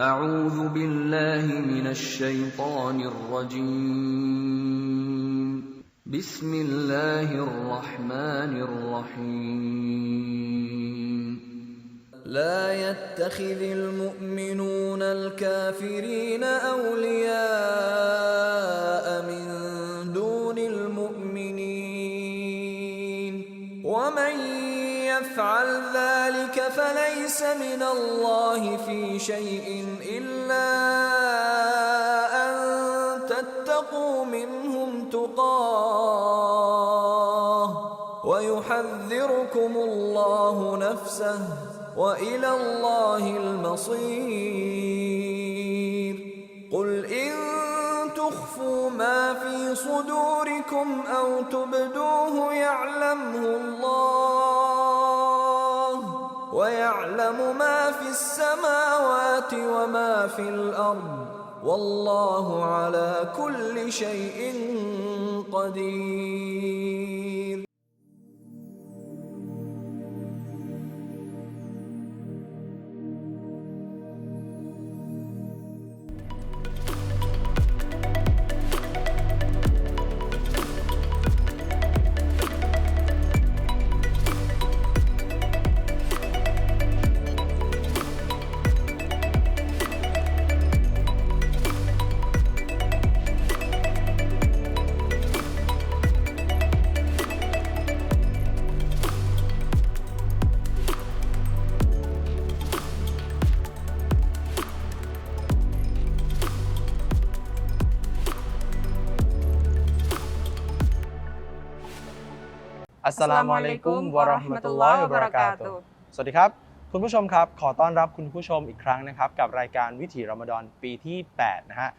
أعوذ بالله من الشيطان الرجيم. بسم الله الرحمن الرحيم. لا يتخذ المؤمنون الكافرين أولياء من الله في شيء إلا أن تتقوا منهم تقاه ويحذركم الله نفسه وإلى الله المصير. قل إن تخفوا ما في صدوركم أو تبدوه يعلمه الله ويعلم ما في السماوات وما في الأرض. والله على كل شيء قدير. สสลามุอะลัยกุมวะเราะห์มะตุลลอฮิวะบะเราะกาตุฮ์สวัสดีครับ คุณผู้ชมครับ ขอต้อนรับคุณผู้ชมอีกครั้งนะครับ กับรายการวิถีรอมฎอนปีที่ 8 นะฮะ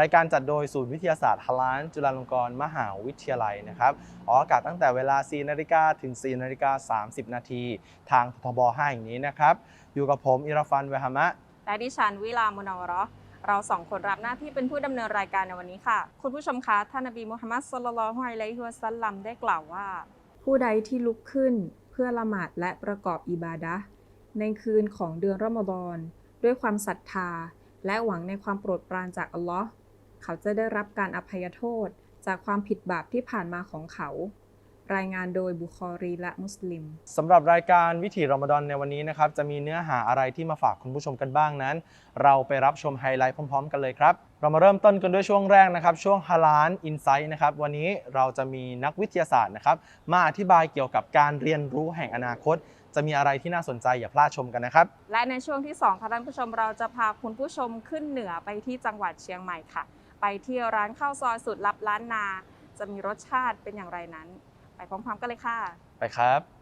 รายการจัดโดยศูนย์วิทยาศาสตร์ฮาลานจุฬาลงกรณ์มหาวิทยาลัยนะครับออกอากาศตั้งแต่เวลา 4 นาฬิกาถึง 4 นาฬิกา 30 นาทีทางทบ5แห่งนี้นะครับ อยู่กับผม อิราฟันเวหามะ และดิฉันวิลามุนาวะเราะห์เราสองคนรับหน้าที่เป็นผู้ดำเนินรายการในวันนี้ค่ะ คุณผู้ชมคะท่านนบีมุฮัมมัดศ็อลลัลลอฮุอะลัยฮิวะซัลลัมได้กล่าวว่า ผู้ใดที่ลุกขึ้นเพื่อละหมาดและประกอบอิบาดะในคืนของเดือนรอมฎอนด้วยความศรัทธา และหวังในความโปรดปรานจากอัลลอฮ์เขาจะได้รับการอภัยโทษจากความผิดบาปที่ผ่านมาของเขา รายงานโดยบุคอรีและมุสลิมสำหรับรายการวิถีรอมฎอนในวันนี้นะครับ จะมีเนื้อหาอะไรที่มาฝากคุณผู้ชมกันบ้างนั้น เราไปรับชมไฮไลท์พร้อม ๆ กันเลยครับ เรามาเริ่มต้นกันด้วยช่วงแรกนะครับ ช่วงฮาลานอินไซต์นะครับ วันนี้เราจะมีนักวิทยาศาสตร์นะครับ มาอธิบายเกี่ยวกับการเรียนรู้แห่งอนาคต จะมีอะไรที่น่าสนใจอย่าพลาดชมกันนะครับ และในช่วงที่2ค่ะท่านผู้ชมเราจะพาคุณผู้ชมขึ้นเหนือไปที่จังหวัดเชียงใหม่ค่ะ ไปที่ร้านข้าวซอยสุดลับล้านนา จะมีรสชาติเป็นอย่างไรนั้น ไปพร้อมๆกันเลยค่ะ ไปครับ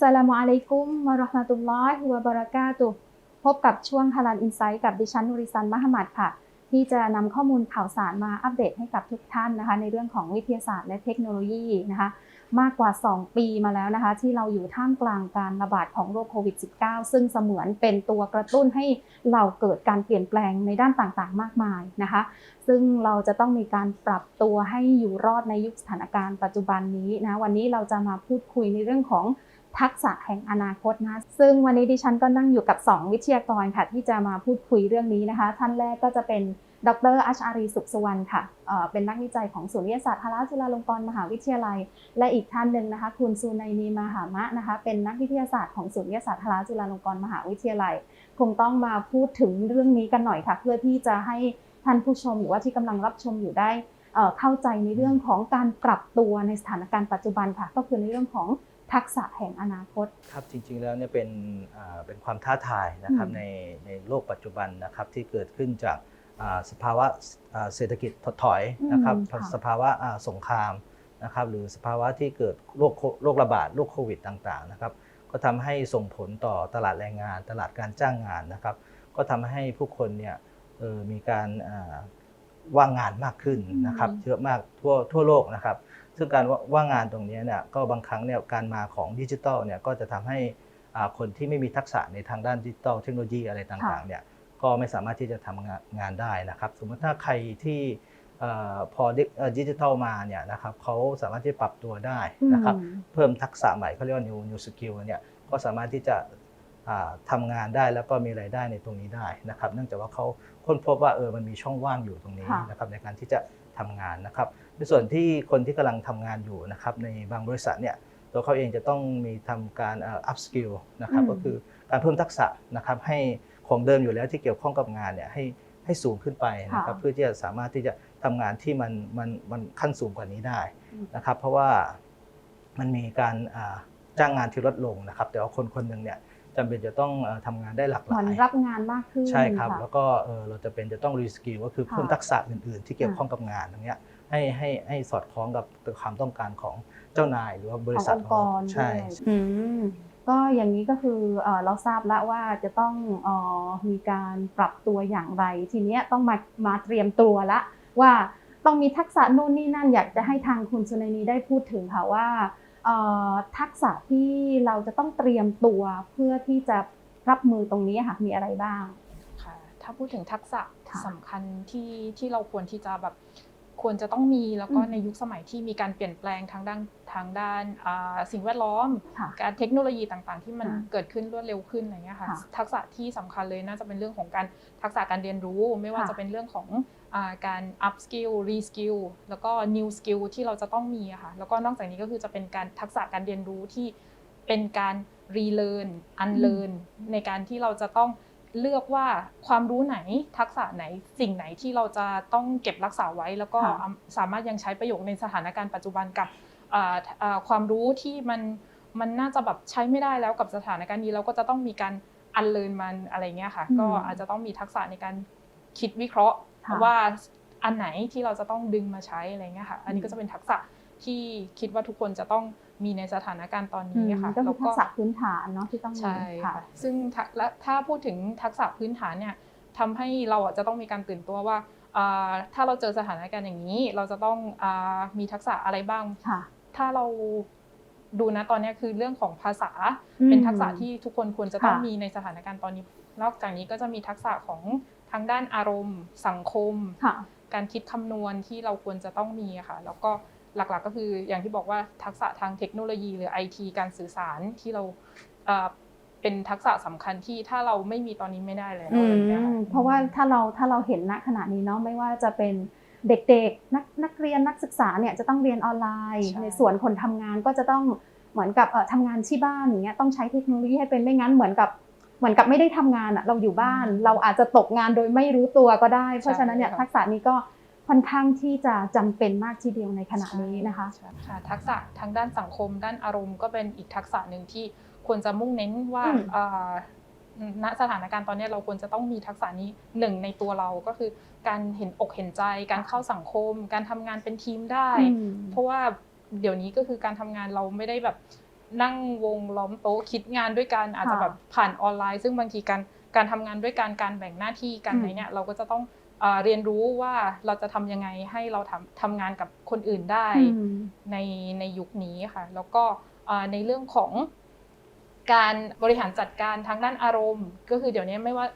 สลามุอะลัยกุมวะราะห์มะตุลลอฮิวะบะเราะกาตุพบกับช่วงฮาลาลอินไซต์กับดิฉันนุริซันมหมัดค่ะ ที่จะนำข้อมูลข่าวสารมาอัปเดตให้กับทุกท่านนะคะ ในเรื่องของวิทยาศาสตร์และเทคโนโลยีนะคะ มากกว่า 2 ปีมาแล้วนะคะ ที่เราอยู่ท่ามกลางการระบาดของโรคโควิด -19 ซึ่งเสมือนเป็นตัวกระตุ้นให้เราเกิดการเปลี่ยนแปลงในด้านต่างๆ มากมายนะคะ ซึ่งเราจะต้องมีการปรับตัวให้อยู่รอดในยุคสถานการณ์ปัจจุบันนี้นะวันนี้เราจะมาพูดคุยในเรื่องของ ทักษะแห่งอนาคตนะซึ่งวันนี้ดิฉันก็นั่งอยู่กับ 2 วิทยากรค่ะ ที่จะมาพูดคุยเรื่องนี้นะคะ ท่านแรกก็จะเป็นดรอัชอารีสุขสวรรณค่ะเเป็นนักวิจัยของศูนย์วิทยาศาสตร์ฮาราจุฬาลงกรณ์มหาวิทยาลัย และอีกท่านหนึ่งนะคะ คุณซูไนนีมาหามะนะคะ เป็นนักวิทยาศาสตร์ของศูนย์วิทยาศาสตร์ฮาราจุฬาลงกรณ์มหาวิทยาลัย คงต้องมาพูดถึงเรื่องนี้กันหน่อยค่ะ เพื่อที่จะให้ท่านผู้ชมหรือว่าที่กำลังรับชมอยู่ได้เอ่อเข้าใจในเรื่องของการปรับตัวในสถานการณ์ปัจจุบันค่ะ ก็คือในเรื่องของ ทักษะแห่งอนาคต ครับจริงๆแล้วเนี่ยเป็นอ่าเป็นความท้าทายนะครับอืมในในโลกปัจจุบันนะครับที่เกิดขึ้นจากอ่าสภาวะอ่าเศรษฐกิจถดถอยนะครับอืมค่ะสภาวะอ่าสงครามนะครับหรือสภาวะที่เกิดโรคโคโรคระบาดโรคโควิดต่างๆนะครับก็ทำให้ส่งผลต่อตลาดแรงงาน ตลาดการจ้างงานนะครับ ก็ทำให้ผู้คนเนี่ยเอ่อมีการอ่าว่างงานมากขึ้นนะครับอืมเยอะมากทั่วทั่วโลกนะครับ ซึ่งการว่าว่างงานตรงนี้เนี่ยก็บางครั้งเนี่ยการมาของดิจิทัลเนี่ยก็จะทำให้อ่าคนที่ไม่มีทักษะในทางด้านดิจิทัลเทคโนโลยีอะไรต่างๆเนี่ยก็ไม่สามารถที่จะทำงานงานได้นะครับ สมมติถ้าใครที่เอ่อพอดิจิทัลมาเนี่ยนะครับเขาสามารถที่ปรับตัวได้นะครับอืมเพิ่มทักษะใหม่เขาเรียกว่า new new skill เนี่ยก็สามารถที่จะอ่าทำางานได้แล้วก็มีรายได้ในตรงนี้ได้นะครับ เนื่องจากว่าเขาค้นพบว่าเออมันมีช่องว่างอยู่ตรงนี้ค่ะนะครับในการที่จะทำงานนะครับ ในส่วนที่คนที่กำลังทำงานอยู่นะครับในบางบริษัทเนี่ยตัวเขาเองจะต้องมีทำการเอ่อ up skill นะครับอืมก็คือการเพิ่มทักษะนะครับให้ของเดิมอยู่แล้วที่เกี่ยวข้องกับงานเนี่ยให้ให้สูงขึ้นไปนะครับเพื่อที่จะสามารถที่จะทำงานที่มันมันมันขั้นสูงกว่านี้ได้นะครับเพราะว่ามันมีการอ่าจ้างงานที่ลดลงนะครับแต่ว่าคนคนหนึ่งเนี่ยจำเป็นจะต้องเอ่อทำงานได้หลากหเหมืลาอนยรับงานมากขึ้นใช่ครับะแล้วก็เอ่อเราจะเป็นจะต้องรีสกิลก็คือเพิ่มค่ะทักษะอื่นๆ ที่เกี่ยวข้องกับงานอย่างเงี้ย ให้ให้ให้สอดคล้องกับความต้องการของเจ้านายหรือว่าบริษัทขององค์กรใช่ด้วยอืมก็อย่างนี้ก็คือเอ่อเราทราบแล้วว่าจะต้องเออมีการปรับตัวอย่างไร ทีเนี้ยต้องมามาเตรียมตัวละว่าต้องมีทักษะนู่นนี่นั่นอยากจะให้ทางคุณสุนัยนีได้พูดถึงค่ะว่าเอ่อทักษะที่เราจะต้องเตรียมตัวเพื่อที่จะรับมือตรงนี้ค่ะมีอะไรบ้างค่ะถ้าพูดถึงทักษะค่ะสำคัญที่ที่เราควรที่จะแบบ ควรจะต้องมีแล้วก็อืมในยุคสมัยที่มีการเปลี่ยนแปลงทางด้านทางด้านอ่าสิ่งแวดล้อมค่ะการเทคโนโลยีต่างๆ ที่มันค่ะเกิดขึ้นรวดเร็วขึ้นอะไรเงี้ยค่ะค่ะทักษะที่สำคัญเลยน่าจะเป็นเรื่องของการทักษะการเรียนรู้ ไม่ว่าค่ะจะเป็นเรื่องของอาการ up skill re skill แล้วก็ new skill ที่เราจะต้องมีอะค่ะแล้วก็นอกจากนี้ก็คือจะเป็นการทักษะการเรียนรู้ที่เป็นการ relearn unlearn ในการที่เราจะต้อง เลือกว่าความรู้ไหนทักษะไหนสิ่งไหนที่เราจะต้องเก็บรักษาไว้ แล้วก็ค่ะสามารถยังใช้ประโยชน์ในสถานการณ์ปัจจุบันกับอ่าอ่าความรู้ที่มันมันน่าจะแบบใช้ไม่ได้แล้วกับสถานการณ์นี้เราก็จะต้องมีการอันเลินมันอะไรเงี้ยค่ะอืมก็อาจจะต้องมีทักษะในการคิดวิเคราะห์ค่ะว่าอันไหนที่เราจะต้องดึงมาใช้อะไรเงี้ยค่ะ อันนี้อืมก็จะเป็นทักษะที่คิดว่าทุกคนจะต้อง มีในสถานการณ์ตอนอืนี้มค่ะก็คืแล้อวทักษะพื้นฐานเนาะที่ต้องมีใช่ค่ะค่ะซึ่งถ้าและถ้าพูดถึงทักษะพื้นฐานเนี่ยทำให้เราอะจะต้องมีการตื่นตัวว่าอ่าถ้าเราเจอสถานการณ์อย่างนี้ เราจะต้องอามีทักษะอะไรบ้างค่ะถ้าเราดูนะตอนเนี้ยคือเรื่องของภาษาอืมเป็นทักษะที่ทุกคนควรจะต้องค่ะมีในสถานการณ์ตอนนี้ นอกจากนี้ก็จะมีทักษะของทางด้านอารมณ์ สังคมค่ะการคิดคำนวณที่เราควรจะต้องมีอะค่ะ แล้วก็ หลักๆ ก็คืออย่างที่บอกว่าทักษะทางเทคโนโลยีหรือไอทีการสื่อสารที่เราเอ่อเป็นทักษะสำคัญที่ถ้าเราไม่มีตอนนี้ไม่ได้แล้วอือะไรอย่างเงี้ยค่มเพราะว่าถ้าเราถ้าเราเห็นณขณะนี้เนาะไม่ว่าจะเป็นเด็กๆนักนักเรียนนักศึกษาเนี่ยจะต้องเรียนออนไลน์ใช่ในส่วนคนทำงานก็จะต้องเหมือนกับเอ่อทำงานที่บ้านอย่างเงี้ยต้องใช้เทคโนโลยีให้เป็นไม่งั้นเหมือนกับเหมือนกับไม่ได้ทำงานอะเราอยู่บ้าน เราอาจจะตกงานโดยไม่รู้ตัวก็ได้ เพราะฉะนั้นเนี่ยทักษะนี้ก็ ค่อนข้างที่จะจำเป็นมากทีเดียวในขณะนี้นะคะใช่ค่ะทักษะทางด้านสังคม ด้านอารมณ์ก็เป็นอีกทักษะหนึ่งที่ควรจะมุ่งเน้นว่าอืมเอ่อณสถานการณ์ตอนนี้เราควรจะต้องมีทักษะนี้หนึ่งในตัวเราก็คือ การเห็นอกเห็นใจ การเข้าสังคม การทำงานเป็นทีมได้อืมเพราะว่าเดี๋ยวนี้ก็คือการทำงานเราไม่ได้แบบนั่งวงล้อมโต๊ะคิดงานด้วยกันอาจจะแบบผ่านออนไลน์ ซึ่งบางทีการการทำงานด้วยกันการแบ่งหน้าที่กันอืมในเนี่ยเราก็จะต้อง เอ่อเรียนรู้ว่าเราจะทำยังไงให้เราทำทำงานกับคนอื่นได้อืมในในยุคนี้ค่ะ แล้วก็เอ่อในเรื่องของการบริหารจัดการทางด้านอารมณ์ ก็คือเดี๋ยวนี้ไม่ว่า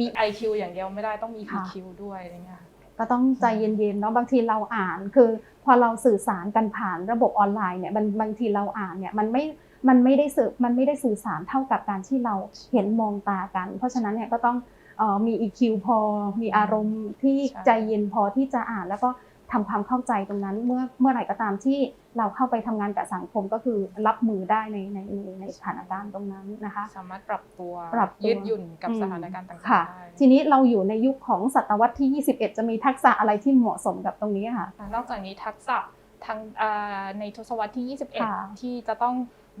มี IQ อย่างเดียวไม่ได้ต้องมีค่ะ EQ ด้วยอะไรเงี้ยค่ะก็ต้องใจเย็นๆเนาะบางทีเราอ่านคือ พอเราสื่อสารกันผ่านระบบออนไลน์เนี่ยมันบางทีเราอ่านเนี่ยมันไม่มันไม่ได้สื่อมันไม่ได้สื่อสารเท่ากับการที่เราเห็นมองตากัน เพราะฉะนั้นเนี่ยก็ต้องเอ่อ มี EQ พอ มีอารมณ์ที่ใช่ใจเย็นพอที่จะอ่าน แล้วก็ทำความเข้าใจตรงนั้น เมื่อเมื่อไหร่ก็ตามที่เราเข้าไปทำงานกับสังคมก็คือรับมือได้ในในในในสถานการณ์ตรงนั้นนะคะ สามารถปรับตัวปรับตัวยืดหยุ่นกับอืมสถานการณ์ต่างค่ะๆได้ทีนี้เราอยู่ในยุคของศตวรรษที่ 21 จะมีทักษะอะไรที่เหมาะสมกับตรงนี้ค่ะ นอกจากนี้ทักษะทางอ่าในทศวรรษที่ค่ะ21 ที่จะต้อง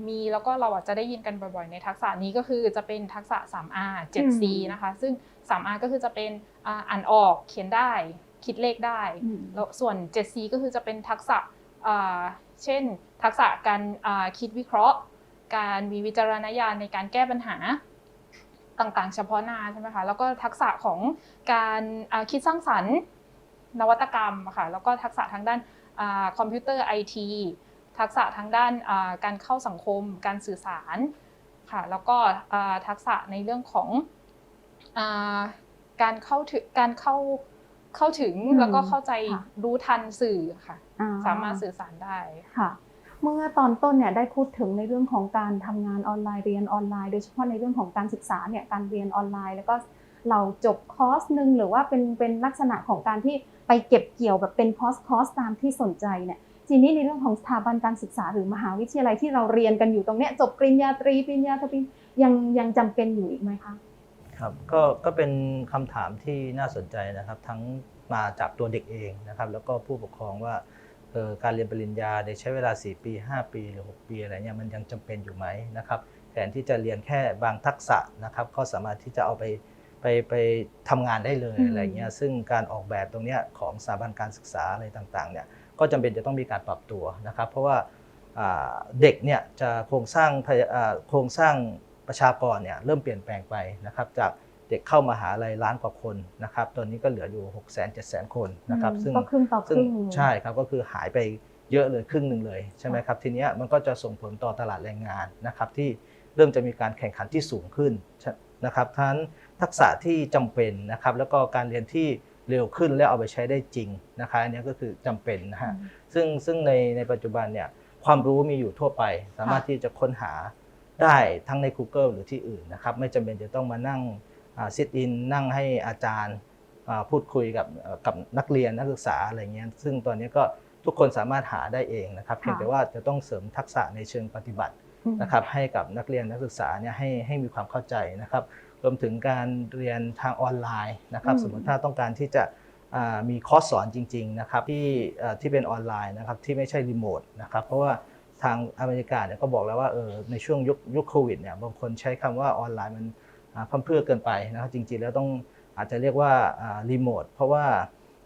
มีแล้วก็เราอาจจะได้ยินกันบ่อยๆ ในทักษะนี้ก็คือจะเป็นทักษะ 3R 7C นะคะ ซึ่ง 3R ก็คือจะเป็นอ่าอ่านออกเขียนได้คิดเลขได้อืมแล้วส่วน 7C ก็คือจะเป็นทักษะอ่าเช่น ทักษะการอ่าคิดวิเคราะห์ การมีวิจารณญาณในการแก้ปัญหาต่างๆ เฉพาะหน้าใช่ไหมคะแล้วก็ทักษะของการอ่าคิดสร้างสรรค์นวัตกรรมอะค่ะแล้วก็ทักษะทางด้านอาคอมพิวเตอร์ไอที ทักษะทางด้านอ่าการเข้าสังคม การสื่อสารค่ะแล้วก็อ่าทักษะในเรื่องของอ่าการเข้าถึงการเข้าเข้าถึงอืมแล้วก็เข้าใจค่ะรู้ทันสื่อค่ะอ่สามารถสื่อสารได้ค่ะ เมื่อตอนต้นเนี่ยได้พูดถึงในเรื่องของการทำงานออนไลน์เรียนออนไลน์ โดยเฉพาะในเรื่องของการศึกษาเนี่ยการเรียนออนไลน์ แล้วก็เราจบคอร์สหนึ่งหรือว่าเป็นเป็นลักษณะของการที่ไปเก็บเกี่ยวแบบเป็นคอร์สคอร์สตามที่สนใจเนี่ย ทีนี้ในเรื่องของสถาบันการศึกษาหรือมหาวิทยาลัยที่เราเรียนกันอยู่ตรงเนี้ยจบปริญญาตรีปริญญาโทปริญยังยังจำเป็นอยู่อีกไหมคะครับก็ก็เป็นคำถามที่น่าสนใจนะครับ ทั้งมาจากตัวเด็กเองนะครับ แล้วก็ผู้ปกครองว่าเอ่อการเรียนปริญญาเนี่ยใช้เวลา 4 ปี 5 ปีหรือ 6 ปีอะไรเนี่ยมันยังจำเป็นอยู่ไหมนะครับแทนที่จะเรียนแค่บางทักษะนะครับก็สามารถที่จะเอาไปไปไปทำงานได้เลยอืมอะไรเงี้ยซึ่งการออกแบบตรงเนี้ยของสถาบันการศึกษาอะไรต่างๆเนี่ย ก็จำเป็นจะต้องมีการปรับตัวนะครับ เพราะว่าอ่าเด็กเนี่ยจะโครงสร้างพยอ่าโครงสร้างประชากรเนี่ยเริ่มเปลี่ยนแปลงไปนะครับ จากเด็กเข้ามหาลัยล้านกว่าคนนะครับ ตอนนี้ก็เหลืออยู่6 0 0 0 0 7 0 0 0 คนนะครับอืมซึ่งก็ครึ่งต่อคซึ่รึ่งงใช่ครับก็คือหายไปเยอะเลยครึ่งหนึ่งเลยใช่ไหมครับทีเนี้ยมันก็จะส่งผลต่อตลาดแรงงานนะครับที่เริ่มจะมีการแข่งขันที่สูงขึ้นนะครับทั้งทักษะที่จำเป็นนะครับแล้วก็การเรียนที่ เร็วขึ้นและเอาไปใช้ได้จริงนะคะอันเนี้ยก็คือจำเป็นนะฮะซึ่งซึ่งในในปัจจุบันเนี่ยความรู้มีอยู่ทั่วไป สามารถที่จะค้นหาได้ทั้งใน Google หรือที่อื่นนะครับไม่จำเป็นจะต้องมานั่งซิทอินนั่งให้อาจารย์อ่าพูดคุยกับเอ่อกับนักเรียนนักศึกษาอะไรเงี้ยซึ่งตอนนี้ก็ทุกคนสามารถหาได้เองนะครับเพียงแต่ว่าจะต้องเสริมทักษะในเชิงปฏิบัติอืมนะครับให้กับนักเรียนนักศึกษาเนี่ยให้ให้มีความเข้าใจนะครับ รวมถึงการเรียนทางออนไลน์นะครับอืมสมมติถ้าต้องการที่จะอ่ามีคอร์สสอนจริงๆนะครับที่เอ่อที่เป็นออนไลน์นะครับที่ไม่ใช่รีโมทนะครับเพราะว่าทางอเมริกาเนี่ยก็บอกแล้วว่าเออในช่วงยุคยุคโควิดเนี่ยบางคนใช้คำว่าออนไลน์มันอ่าพร่ำเพรื่อเกินไปนะครับจริงๆแล้วต้องอาจจะเรียกว่ารีโมทเพราะว่า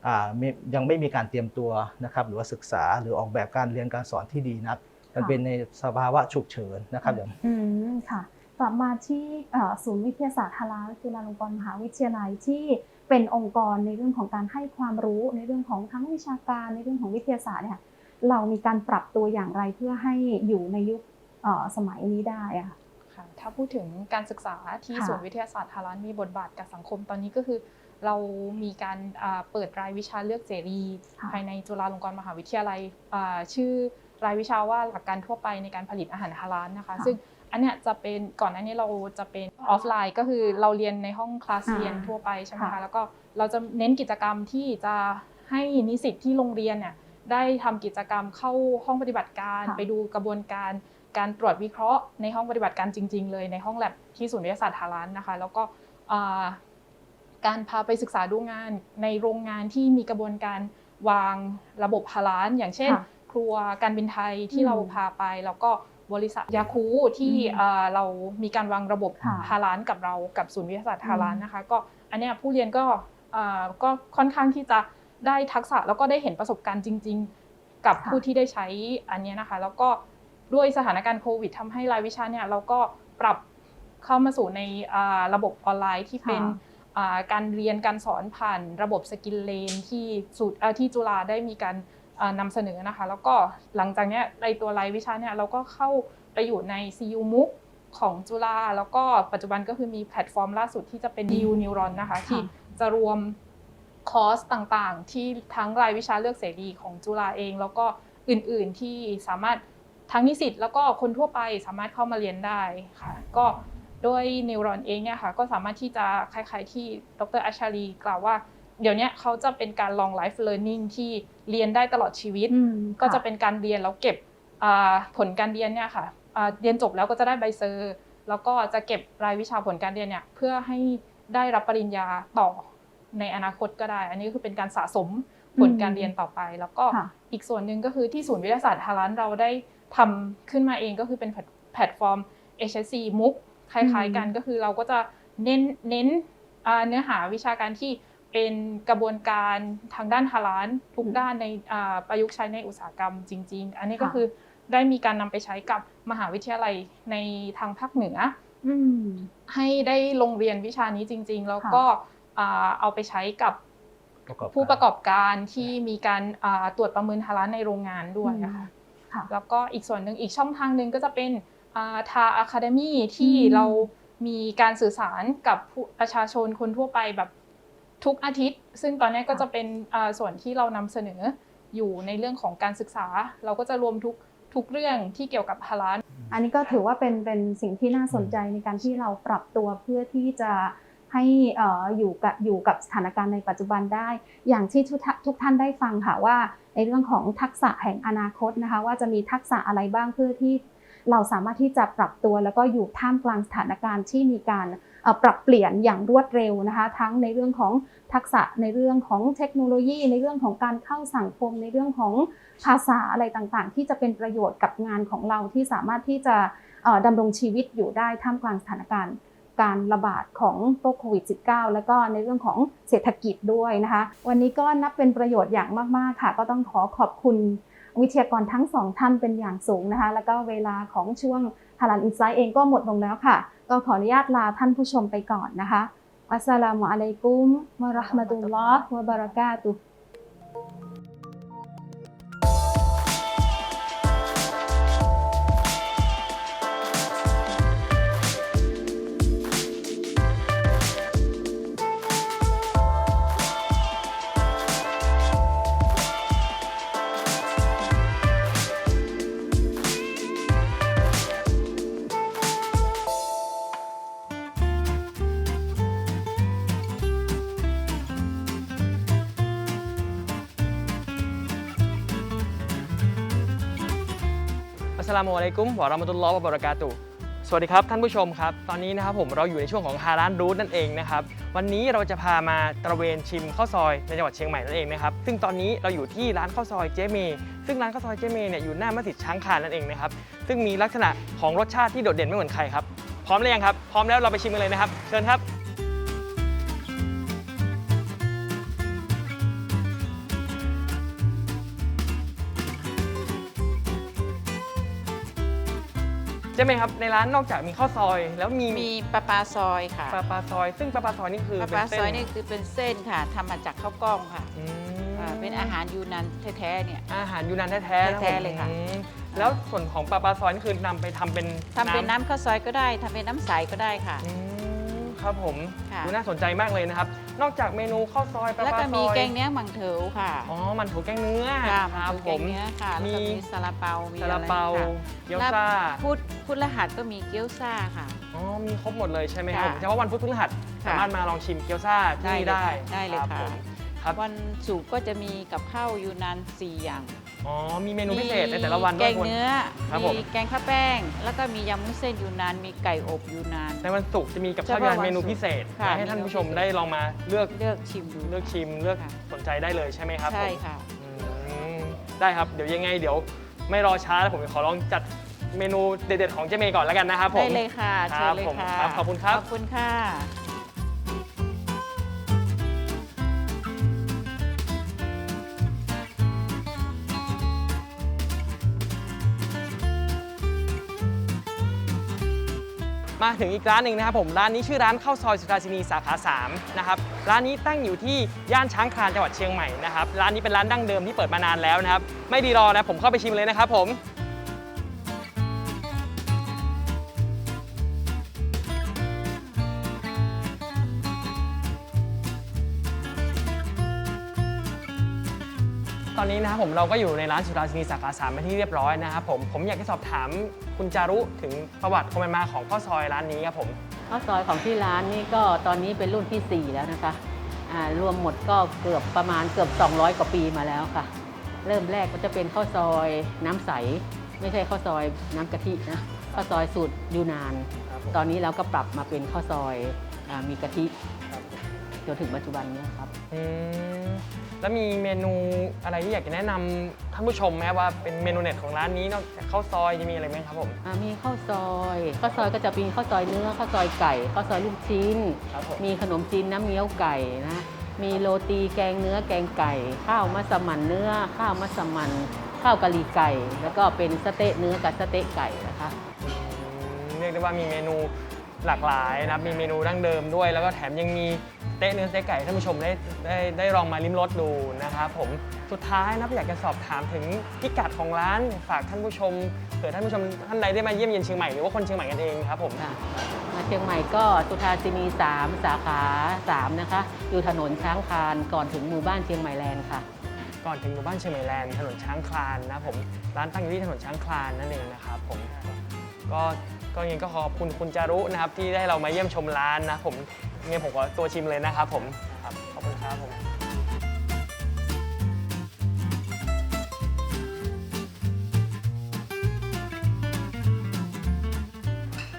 อ่ามียังไม่มีการเตรียมตัวนะครับหรือว่าศึกษาหรือออกแบบการเรียนการสอนที่ดีนักมันค่ะเป็นในสภาวะฉุกเฉินนะครับอย่างอืมค่ะ กลับมาที่เอ่อศูนย์วิทยาศาสตร์ฮาลาลจุฬาลงกรณ์มหาวิทยาลัยที่เป็นองค์กรในเรื่องของการให้ความรู้ในเรื่องของทั้งวิชาการในเรื่องของวิทยาศาสตร์เนี่ยค่ะเรามีการปรับตัวอย่างไรเพื่อให้อยู่ในยุคเอ่อสมัยนี้ได้อะค่ะค่ะถ้าพูดถึงการศึกษาที่ค่ะศูนย์วิทยาศาสตร์ฮาลานมีบทบาทกับสังคมตอนนี้ก็คือ เรามีการอ่าเปิดรายวิชาเลือกเสรีค่ะภายในจุฬาลงกรณ์มหาวิทยาลัยอ่าชื่อรายวิชาว่าหลักการทั่วไปในการผลิตอาหารฮาลาลนะคะค่ะซึ่ง อันเนี้ยจะเป็นก่อนหน้านี้เราจะเป็นออฟไลน์ ก็คือเราเรียนในห้องคลาสอ่าเรียนทั่วไปใช่ไหมค่ะคะแล้วก็เราจะเน้นกิจกรรมที่จะให้นิสิตที่โรงเรียนเนี่ยได้ทำกิจกรรมเข้าห้องปฏิบัติการค่ะไปดูกระบวนการการตรวจวิเคราะห์ในห้องปฏิบัติการจริง ๆ เลยในห้องแลบที่ศูนย์วิทยาศาสตร์ฮาลานนะคะ แล้วก็อ่าการพาไปศึกษาดูงานในโรงงานที่มีกระบวนการวางระบบฮาลานอย่างเช่นค่ะครัวการบินไทยที่อืมเราพาไปแล้วก็ บริษัทยาคูที่อืมอ่าเรามีการวางระบบค่ะฮาลานกับเรากับศูนย์วิทยาศาสตร์ฮาลานอืมนะคะ ก็อันเนี้ยผู้เรียนก็อ่าก็ค่อนข้างที่จะได้ทักษะแล้วก็ได้เห็นประสบการณ์จริง ๆ กับค่ะผู้ที่ได้ใช้อันเนี้ยนะคะ แล้วก็ด้วยสถานการณ์โควิดทำให้รายวิชาเนี่ยเราก็ปรับเข้ามาสู่ในอ่าระบบออนไลน์ที่เป็นค่ะอ่าการเรียนการสอนผ่านระบบสกิลเลนที่สูตรอ่าที่จุฬาได้มีการอ่า นำเสนอนะคะ แล้วก็หลังจากเนี้ยในตัวรายวิชาเนี่ยเราก็เข้าไปอยู่ใน CU MOOC ของจุฬาแล้วก็ปัจจุบันก็คือมีแพลตฟอร์มล่าสุดที่จะเป็น DU Neuron นะคะ ที่จะรวมคอร์สต่างๆ ที่ทั้งรายวิชาเลือกเสรีของจุฬาเอง แล้วก็อื่นๆที่สามารถทั้งนิสิตแล้วก็คนทั่วไปสามารถเข้ามาเรียนได้ค่ะ ก็โดยนิวรอนเองเนี่ยค่ะก็สามารถที่จะคล้ายๆที่ดรอัชชาลีกล่าวว่า เดี๋ยวเนี้ยเขาจะเป็นการ long life learning ที่เรียนได้ตลอดชีวิตอืมก็จะค่เป็นการเรียนแล้วเก็บอ่าผลการเรียนเนี่ยค่ะอ่าเรียนจบแล้วก็จะได้ใบเซอร์แล้วก็จะเก็บรายวิชาผลการเรียนเนี่ยเพื่อให้ได้รับปริญญาต่อในอนาคตก็ได้ อันนี้ก็คือเป็นการสะสมผลการเรียนต่อไป แล้วก็ค่ะอีกส่วนหนึ่งก็คือที่ศูนย์วิทยาศาสตร์ฮาลันเราได้ทำขึ้นมาเองก็คือเป็นแพลตแพลตฟอร์ม HSC MOOC คล้ายๆกันก็คือเราก็จะเน้นเน้นอ่าเนื้อหาวิชาการที่ เป็นกระบวนการทางด้านฮาลานทุกด้านในอ่าประยุกต์ใช้ในอุตสาหกรรมจริง ๆ อันนี้ก็ค่ะคือได้มีการนำไปใช้กับมหาวิทยาลัยในทางภาคเหนืออืมให้ได้ลงเรียนวิชานี้จริง ๆ แล้วก็อ่าเอาไปใช้กับประกอบผู้ประกอบการที่มีการอ่าตรวจประเมินฮาลานในโรงงานด้วยอะค่ะค่ะแล้วก็อีกส่วนหนึ่งอีกช่องทางหนึ่งก็จะเป็นทาอะคาเดมี่ที่อืมเรามีการสื่อสารกับผู้ประชาชนคนทั่วไปแบบ ทุกอาทิตย์ ซึ่งตอนนี้ก็จะเป็นอ่าส่วนที่เรานำเสนออยู่ในเรื่องของการศึกษา เราก็จะรวมทุกทุกเรื่องที่เกี่ยวกับฮาลาลอันนี้ก็ถือว่าเป็นเป็นสิ่งที่น่าสนใจในการที่เราปรับตัวเพื่อที่จะให้เอ่ออยู่กับอยู่กับสถานการณ์ในปัจจุบันได้ อย่างที่ทุกท่านทุกท่านได้ฟังค่ะว่า ในเรื่องของทักษะแห่งอนาคตนะคะ ว่าจะมีทักษะอะไรบ้างเพื่อที่เราสามารถที่จะปรับตัวแล้วก็อยู่ท่ามกลางสถานการณ์ที่มีการเอ่อ ปรับเปลี่ยนอย่างรวดเร็วนะคะ ทั้งในเรื่องของทักษะในเรื่องของเทคโนโลยี ในเรื่องของการเข้าสังคมในเรื่องของภาษาอะไรต่างๆ ที่จะเป็นประโยชน์กับงานของเราที่สามารถที่จะดำรงชีวิตอยู่ได้ท่ามกลางสถานการณ์การระบาดของโรคโควิด -19 แล้วก็ในเรื่องของเศรษฐกิจด้วยนะคะ วันนี้ก็นับเป็นประโยชน์อย่างมาก ๆ ค่ะ ก็ต้องขอขอบคุณวิทยากรทั้งสองท่านเป็นอย่างสูงนะคะ แล้วก็เวลาของช่วงฮาลันอินไซต์เองก็หมดลงแล้วค่ะ ก็ขออนุญาตลาท่านผู้ชมไปก่อนนะคะอัสสลามุอะลัยกุมวะราะห์มะตุลลอฮ์วะบะเราะกาตุฮ์ ลามุอะลัยกุมวะเราะมะตุลลอฮ์วะบะเราะกาตุสวัสดีครับท่านผู้ชมครับ ตอนนี้นะครับผมเราอยู่ในช่วงของฮาร้านรูทนั่นเองนะครับวันนี้เราจะพามาตระเวนชิมข้าวซอยในจังหวัดเชียงใหม่นั่นเองนะครับซึ่งตอนนี้เราอยู่ที่ร้านข้าวซอยเจเมซึ่งร้านข้าวซอยเจเมเนี่ยอยู่หน้ามัสยิดช้างคานนั่นเองนะครับซึ่งมีลักษณะของรสชาติที่โดดเด่นไม่เหมือนใครครับพร้อมหรือยังครับพร้อมแล้วเราไปชิมกันเลยนะครับเชิญครับ เจเมครับ ในร้านนอกจากมีข้าวซอย แล้วมีมีปลาปลาซอยค่ะปลาปลาซอย ซึ่งปลาปลาซอยนี่คือปลาเป็ปนลาเส้ซอยนี่คือเป็นเส้นค่ะทำมาจากข้าวกล้องค่ะอืมอ่าเป็นอาหารยูนานแท้ๆเนี่ย อาหารยูนานแท้ๆนะแท้ๆเลยค่ะ อืมแล้วส่วนของปลาปลาซอยนี่คือนำไปทำเป็นทำเป็นน้ำข้าวซอยก็ได้ทำเป็นน้ำใสก็ได้ค่ะ อืม ครับผมค่ะ ดูน่าสนใจมากเลยนะครับ นอกจากเมนูข้าวซอยปลาแล้วปลาก็ซมีอยแกงเนื้อมังเถวค่ะอ๋อมันถูแกงเนื้อค่ะคมัรับงเถวผแกมงเนื้อค่ะแล้วก็มี มีซาลาเปามีซาอะไรลาเปาค่ะเกี๊ยวแล้วซ่าพุธพุธรหัสก็มีเกี๊ยวซ่าค่ะ อ๋อมีครบหมดเลยใช่ไหมครับค่ะผมเฉพาะวันพุธพฤหัสค่ะสามารถมาลองชิมเกี๊ยวซ่าที่นี่ได้ได้เลยค่ะได้เลยรับค่ะ ผมครับวันศุกร์ก็จะมีกับข้าวยูนานสี่อย่าง อ๋อ มีเมนูพิเศษในแต่ละวันมีด้แกวยงคุณ เนื้อ ครับผม มีแกงข้าวแป้ง แล้วก็มียำมุ้นเส้นยูนาน มีไก่อบยูนาน ในวันศุกร์จะมีกับข้าวเฉยาพาะวันเมนูศุกร์พิเศษค่ะให้ท่านผู้ชมเมนูพิเศษ ได้ลองมาเลือกเลือกชิมดูเลือกชิมเลือกค่ะสนใจได้เลยใช่ไหมครับใช่ผมค่ะ อืมได้ครับ เดี๋ยวยังไงเดี๋ยวไม่รอช้าแล้วผมขอลองจัดเมนูเด็ดๆของเจเมย์ก่อนแล้วกันนะครับผม ได้เลยค่ะคเชิรัญบเลยผมค่ะครับขอบคุณครับ ขอบคุณค่ะ มาถึงอีกร้านหนึ่งนะครับผมร้านนี้ชื่อร้านข้าวซอยสุราชินีสาขา3นะครับร้านนี้ตั้งอยู่ที่ย่านช้างคลานจังหวัดเชียงใหม่นะครับร้านนี้เป็นร้านดั้งเดิมที่เปิดมานานแล้วนะครับไม่ดีรอนะผมเข้าไปชิมเลยนะครับผมตอนนี้นะครับผมเราก็อยู่ในร้านสุราชินีสาขา3เป็นที่เรียบร้อยนะครับผมผมอยากจะสอบถาม คุณจารุถึงประวัติความเป็นมาของข้าวซอยร้านนี้ครับผมข้าวซอยของที่ร้านนี่ก็ตอนนี้เป็นรุ่นทีสี่ 4 แล้วนะคะอ่ารวมหมดก็เกือบประมาณเกือบ 200 กว่าปีมาแล้วค่ะ เริ่มแรกก็จะเป็นข้าวซอยน้ำใส ไม่ใช่ข้าวซอยน้ำกะทินะข้าวซอยสูตรยูนาน ตอนนี้เราก็ปรับมาเป็นข้าวซอยอามีกะทิ จนถึงปัจจุบันเนี้ครับ อืมแล้วมีเมนูอะไรที่อยากจะแนะนำท่านผู้ชมไหมครับว่าเป็นเมนูเด็ดของร้านนี้นอกจากข้าวซอยจะมีอะไรไหมครับผม อ่ามีข้าวซอยข้าวซอยก็จะมีข้าวซอยเนื้อข้าวซอยไก่ข้าวซอยลูกชิ้น ครับผมมีขนมจีนน้ำเงี้ยวไก่นะมีโรตีแกงเนื้อแกงไก่ ข้าวมัสมั่นเนื้อ ข้าวมัสมั่นข้าวกะหรี่ไก่ แล้วก็เป็นสะเต๊ะเนื้อกับสะเต๊ะไก่นะคะอืมเรียกได้ว่ามีเมนูหลากหลายนะครับมีเมนูดั้งเดิมด้วย แล้วก็แถมยังมี ต๊ะเนื้อสเต๊ะไก่ให้ท่านผู้ชมได้ได้ได้ลองมาลิ้มรสดูนะครับผมสุดท้ายนะอยากจะสอบถามถึงพิกัดของร้านฝากท่านผู้ชมเผื่อท่านผู้ชมท่านใดได้มาเยี่ยมเยียนเชียงใหม่หรือว่าคนเชียงใหม่กันเองครับผม ค่ะมาเชียงใหม่ก็สุธาสินี 3 สาขา 3 นะคะ อยู่ถนนช้างคานก่อนถึงหมู่บ้านเชียงใหม่แลนด์ค่ะ ก่อนถึงหมู่บ้านเชียงใหม่แลนด์ถนนช้างคลานนะครับผมร้านตั้งอยู่ที่ถนนช้างคลานนั่นเองนะครับผมก็ก็ยังไงก็ขอบคุณคุณจารุนะครับที่ได้เรามาเยี่ยมชมร้านนะผมยั งไงผมขอตัวชิมเลยนะครับผมครับขอบคุณครับผม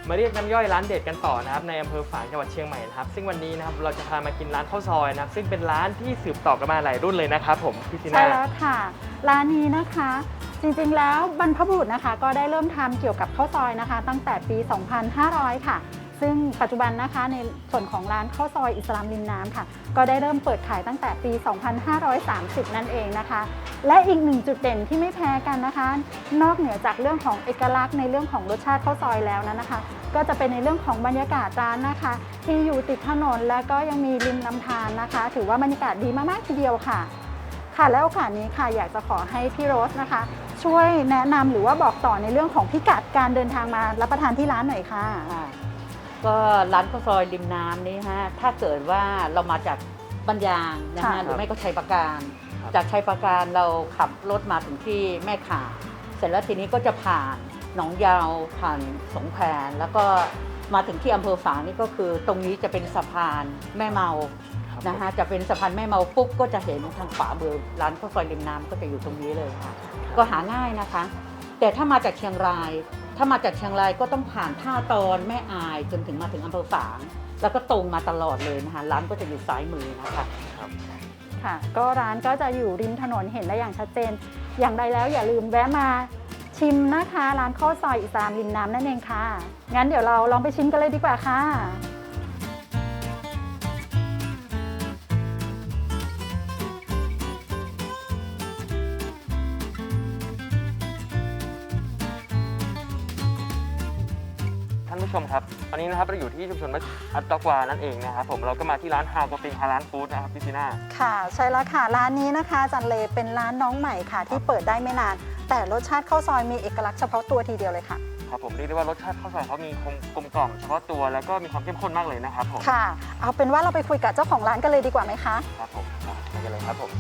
มาเรียกน้ำย่อยร้านเด็ดกันต่อนะครับในอำเภอฝางจังหวัดเชียงใหม่นะครับซึ่งวันนี้นะครับเราจะพามากินร้านข้าวซอยนะครับซึ่งเป็นร้านที่สืบต่อกันมาหลายรุ่นเลยนะครับผมพี่ซีน่า ใช่แล้วค่ะ ร้านนี้นะคะ จริงๆแล้วบรรพบุรุษนะคะ ก็ได้เริ่มทำเกี่ยวกับข้าวซอยนะคะ ตั้งแต่ปี 2500 ค่ะ ซึ่งปัจจุบันนะคะในส่วนของร้านข้าวซอยอิสลามริมน้ำค่ะ ก็ได้เริ่มเปิดขายตั้งแต่ปี 2530 นั่นเองนะคะ และอีกหนึ่งจุดเด่นที่ไม่แพ้กันนะคะ นอกเหนือจากเรื่องของเอกลักษณ์ในเรื่องของรสชาติข้าวซอยแล้วนั้นนะคะ ก็จะเป็นในเรื่องของบรรยากาศร้านนะคะ ที่อยู่ติดถนนแล้วก็ยังมีริมลำธารนะคะ ถือว่าบรรยากาศดีมากๆทีเดียวค่ะ ค่ะและโอกาสนี้ค่ะอยากจะขอให้พี่โรสนะคะ ช่วยแนะนำหรือว่าบอกต่อในเรื่องของพิกัดการเดินทางมารับประทานที่ร้านหน่อยค่ะค่ะ ก็ร้านข้าวซอยริมน้ำนี้ฮะถ้าเกิดว่าเรามาจากบัญยางนะค่ะฮะหรือไม่ก็ชัยประการจากชัยประการเราขับรถมาถึงที่แม่ข่าเสร็จแล้วทีนี้ก็จะผ่านหนองยาวผ่านสงแผนแล้วก็มาถึงที่อำเภอฝางนี่ก็คือ ตรงนี้จะเป็นสะพานแม่เมานะฮะจะเป็นสะพานแม่เมาปุ๊บก็จะเห็นทางขวามือร้านข้าวซอยริมน้ำก็จะอยู่ตรงนี้เลยค่ะ ก็หาง่ายนะคะ แต่ถ้ามาจากเชียงราย ถ้ามาจากเชียงรายก็ต้องผ่านท่าตอนแม่อายจนถึงมาถึงอำเภอฝาง แล้วก็ตรงมาตลอดเลยนะคะร้านก็จะอยู่ซ้ายมือนะคะค่ะ ก็ร้านก็จะอยู่ริมถนนเห็นได้อย่างชัดเจน อย่างไรแล้วอย่าลืมแวะมาชิมนะคะ ร้านข้าวซอยอิสลามริมน้ำนั่นเองค่ะ งั้นเดี๋ยวเราลองไปชิมกันเลยดีกว่าค่ะ ผู้ชมครับ ตอนนี้นะครับเราอยู่ที่ชุมชนมัสอัตตกวานั่นเองนะครับผมเราก็มาที่ร้านฮาวกปิงฮาร้านฟู้ดนะครับพี่ซีน่าค่ะใช่แล้วค่ะร้านนี้นะคะจันเลเป็นร้านน้องใหม่ค่ะ ที่เปิดได้ไม่นาน แต่รสชาติข้าวซอยมีเอกลักษณ์เฉพาะตัวทีเดียวเลยค่ะครับผมเรียกได้ว่ารสชาติข้าวซอยเขามีความกลมกล่อมเฉพาะตัวแล้วก็มีความเข้มข้นมากเลยนะครับผมค่ะ เอาเป็นว่าเราไปคุยกับเจ้าของร้านกันเลยดีกว่าไหมคะครับผมครับไปกันเลยครับผม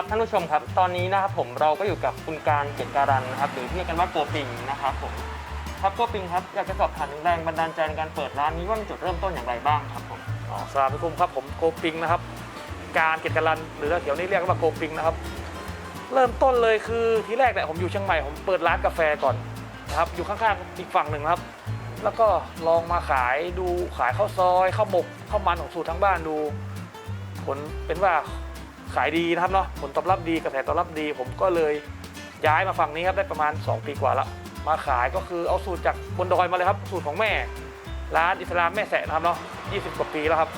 ครับท่านผู้ชมครับ ตอนนี้นะครับผมเราก็อยู่กับคุณการเกียรติการันนะครับหรือที่เรียกกันว่าโกปิงนะครับผมครับโกปิงครับอยากจะสอบถามถึงแรงบันดาลใจในการเปิดร้านนี้ว่ามีจุดเริ่มต้นอย่างไรบ้างครับผมอ๋อสลามอะลัยกุมครับผมโกปิงนะครับ การเกียรติกาลันหรือแถวนี้เรียกว่าโกปิงนะครับ เริ่มต้นเลยคือที่แรกเนี่ยผมอยู่เชียงใหม่ผมเปิดร้านกาแฟก่อนนะครับอยู่ข้างๆอีกฝั่งหนึ่งครับ แล้วก็ลองมาขายดูขายข้าวซอยข้าวหมกข้าวมันของสูตรทั้งบ้านดู ผลเป็นว่า ขายดีนะครับเนาะผลตอบรับดีกระแสตอบรับดี ผมก็เลยย้ายมาฝั่งนี้ครับได้ประมาณ 2 ปีกว่าแล้วมาขายก็คือเอาสูตรจากบนดอยมาเลยครับ สูตรของแม่ ร้านอิสลามแม่แสะนะครับเนาะ20 กว่าปีแล้วครับ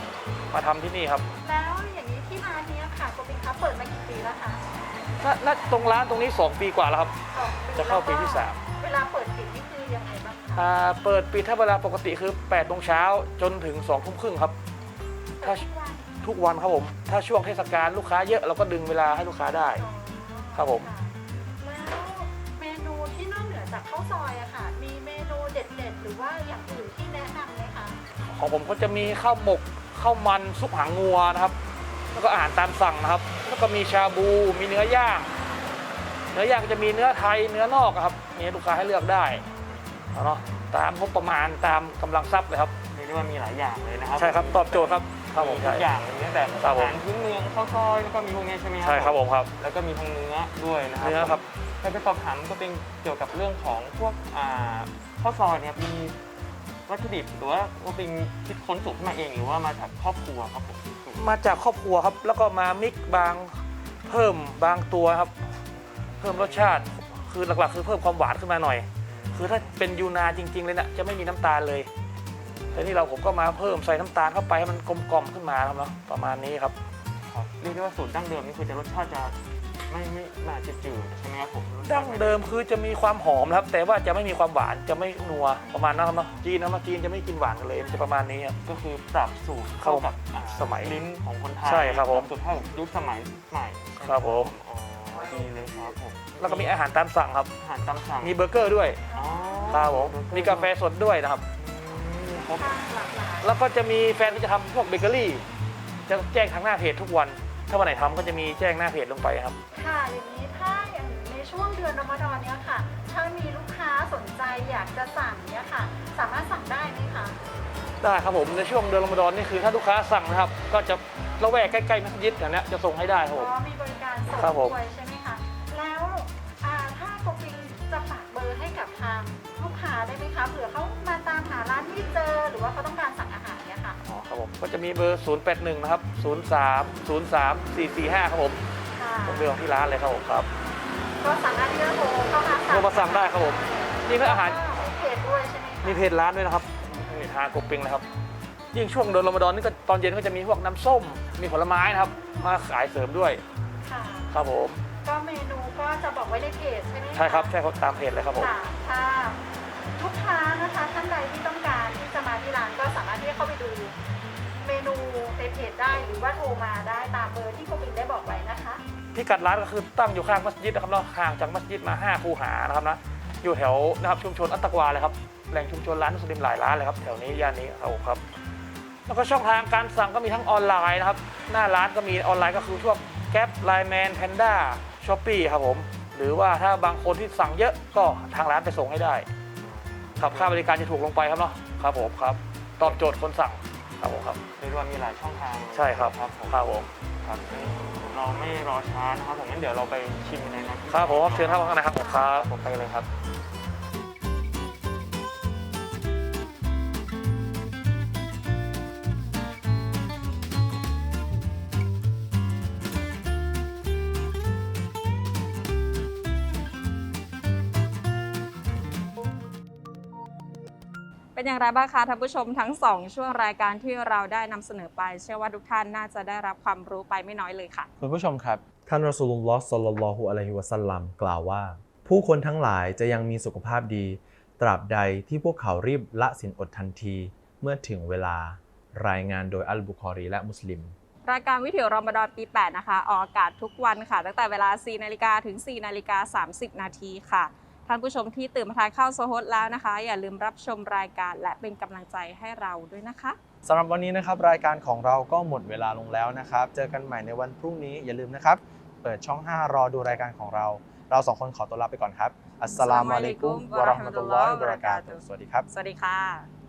มาทำที่นี่ครับ แล้วอย่างนี้ที่ร้านนี้ค่ะโกปิงคะเปิดมากี่ปีแล้วคะณณตรงร้านตรงนี้ 2 ปีกว่าแล้วครับ จะเข้าปีที่เวลาเปิดปิดนี่คือยังไงบ้างคะ3อ่าเปิดปิดถ้าเวลาปกติคือ8โมงเช้าจนถึง2ทุ่มครึ่งครับถ้า ทุกวันครับผม ถ้าช่วงเทศกาลลูกค้าเยอะเราก็ดึงเวลาให้ลูกค้าได้ ครับผม แล้วเมนูที่นอกเหนือจากข้าวซอยอะค่ะ มีเมนูเด็ดๆ หรือว่าอย่างอื่นที่แนะนำไหมคะ ของผมก็จะมีข้าวหมกข้าวมันซุปหางงัวนะครับ แล้วก็อาหารตามสั่งนะครับ แล้วก็มีชาบูมีเนื้อย่าง เนื้อย่างจะมีเนื้อไทยเนื้อนอกอะครับมีให้ลูกค้าให้เลือกได้เอาเนาะตามงบประมาณตามกำลังทรัพย์เลยครับ เรียกได้ว่ามีหลายอย่างเลยนะครับ ใช่ครับตอบโจทย์ครับ ครับผมทุใช่ กอย่างเลยตั้งแต่ครัอาบผม หารพื้นเมืองข้าวซอยแล้วก็มีพวกนี้ใช่ไหมครัใช่ครับผมครับ แล้วก็มีทั้งเนื้อด้วยนะครับเนื้อครับ ถ้าจะสอบถามก็เป็นเกี่ยวกับเรื่องของพวกอ่าข้าวซอยเนี่ยมีวัตถุดิบหรือว่าว่าเป็นคิดค้นสูตรขึ้นมาเองหรือว่ามาจากครอบครัวครับผมมาจากครอบครัวครับ แล้วก็มามิกบางเพิ่มบางตัวครับ เพิ่มรสชาติ คือหลักๆ คือเพิ่มความหวานขึ้นมาหน่อย คือถ้าเป็นยูนาจริง ๆ เลยนะจะไม่มีน้ำตาลเลย แต่นี่เราผมก็มาเพิ่มใส่น้ำตาลเข้าไปให้มันกลมกล่อมขึ้นมาครับเนาะประมาณนี้ครับ ครับเรียกได้ว่าสูตรดั้งเดิมนี่คือจะรสชาติจะไม่ไม่มาจืดๆใช่ไหมครับผมรสชาดั้ติงไม่เดิมคือจะมีความหอมนะครับ แต่ว่าจะไม่มีความหวานจะไม่นัวประมาณนั้นครับเนาะจีนนะมาจีนจะไม่กินหวานกันเลยมันจะประมาณนี้ครับ ก็คือปรับสูตรเข้ากับอ่าสมัยลิ้นของคนไทยใช่ครับผมปสูตรเข้ากับยุคสมัยใหม่ครับผม อ๋อดีเลยครับผมแล้วก็มีอาหารตามสั่งครับ อาหารตามสั่งมีเบอร์เกอร์ด้วยอ๋อครับผมมีกาแฟสดด้วยนะครับ ครับแล้วก็จะมีแฟนที่จะทำพวกเบเกอรี่ จะแจ้งทางหน้าเพจทุกวัน ถ้าวันไหนทำก็จะมีแจ้งหน้าเพจลงไปครับ ค่ะอย่างนี้ถ้าอย่างในช่วงเดือนรอมฎอนเนี้ยค่ะ ถ้ามีลูกค้าสนใจอยากจะสั่งเนี้ยค่ะ สามารถสั่งได้ไหมคะได้ครับผมในช่วงเดือนรอมฎอนนี่คือถ้าลูกค้าสั่งนะครับ ก็จะระแวกใกล้ๆมัสยิดแถวเนี้ยจะส่งให้ได้ครับผมอ๋อมีบริการส่งครับผม ด้วยใช่ไหมคะแล้วอ่าถ้าโกปิงจะฝากเบอร์ให้กับทางลูกค้าได้ไหมคะเผื่อเขามาตามหา ร้านไม่เจอหรือว่าเขาต้องการสั่งอาหารเนี้ยค่ะอ๋อครับผมก็จะมีเบอร์ 081 นะครับ 03 03 445 ครับผมค่ะผมเบอร์ของที่ร้านเลยครับผมครับ ก็สามารถที่จะโทรเข้ามาสั่งโทรมาสั่งได้ครับผมนี่ก็อาหาร มีเพจด้วยใช่ไหมคะมีเพจร้านด้วยนะครับมีทางกบปิงนะครับ ยิ่งช่วงเดือนรอมฎอนนี่ก็ตอนเย็นก็จะมีพวกน้ำส้ม มีผลไม้นะครับ มาขายเสริมด้วยค่ะครับผม ก็เมนูก็จะบอกไว้ในเพจใช่ไหมคะใช่ครับใช่ครับตามเพจเลยครับผม ค่ะถ้า ลูกค้านะคะท่านใดที่ต้องการที่จะมาที่ร้านก็สามารถที่จะเข้าไปดูเมนูในเพจได้หรือว่าโทรมาได้ตามเบอร์ที่โกปิงได้บอกไว้นะคะพิกัดร้านก็คือตั้งอยู่ข้างมัสยิดนะครับเนาะห่างจากมัสยิดมา 5 คูหานะครับนะอยู่แถวนะครับชุมชนอัตตะกวาเลยครับแหล่งชุมชนร้านมุสลิมหลายร้านเลยครับแถวนี้ย่านนี้ครับผมครับ แล้วก็ช่องทางการสั่งก็มีทั้งออนไลน์นะครับ หน้าร้านก็มีออนไลน์ก็คือพวกแก๊ปไลแมนแพนด้าช้อปปี้ครับผม หรือว่าถ้าบางคนที่สั่งเยอะก็ทางร้านไปส่งให้ได้ ครับค่าบริการจะถูกลงไปครับเนาะครับผมครับ ตอบโจทย์คนสั่งครับผมครับ เรียกว่ามีหลายช่องทางใช่ครับครับผมครับผมครับเราไม่รอช้านะครับผมงั้นเดี๋ยวเราไปชิมในนั้นครับผมครับเชิญครับข้างในครับผมครับผมไปเลยครับ เป็นอย่างไรบ้างคะท่านผู้ชมทั้งสองช่วงรายการที่เราได้นำเสนอไป เชื่อว่าทุกท่านน่าจะได้รับความรู้ไปไม่น้อยเลยค่ะ คุณผู้ชมครับ ท่านรอสูลุลลอฮ์ศ็อลลัลลอฮุอะลัยฮิวะซัลลัมกล่าวว่า ผู้คนทั้งหลายจะยังมีสุขภาพดี ตราบใดที่พวกเขารีบละสินอดทันที เมื่อถึงเวลารายงานโดยอัลบุคอรีและมุสลิมรายการวิถีรอมฎอนปี 8 นะคะ ออกอากาศทุกวันค่ะ ตั้งแต่เวลา 4 นาฬิกาถึง 4 นาฬิกา 30 นาทีค่ะ ท่านผู้ชมที่ตื่นมาทานข้าวโซฮดแล้วนะคะ อย่าลืมรับชมรายการและเป็นกำลังใจให้เราด้วยนะคะสำหรับวันนี้นะครับรายการของเราก็หมดเวลาลงแล้วนะครับ เจอกันใหม่ในวันพรุ่งนี้อย่าลืมนะครับ เปิดช่อง 5 รอดูรายการของเรา เราสองคนขอตัวลาไปก่อนครับ อัสสลามุอะลัยกุมวะเราะห์มะตุลลอฮิวะบะเราะกาตุฮ์สวัสดีครับ สวัสดีค่ะ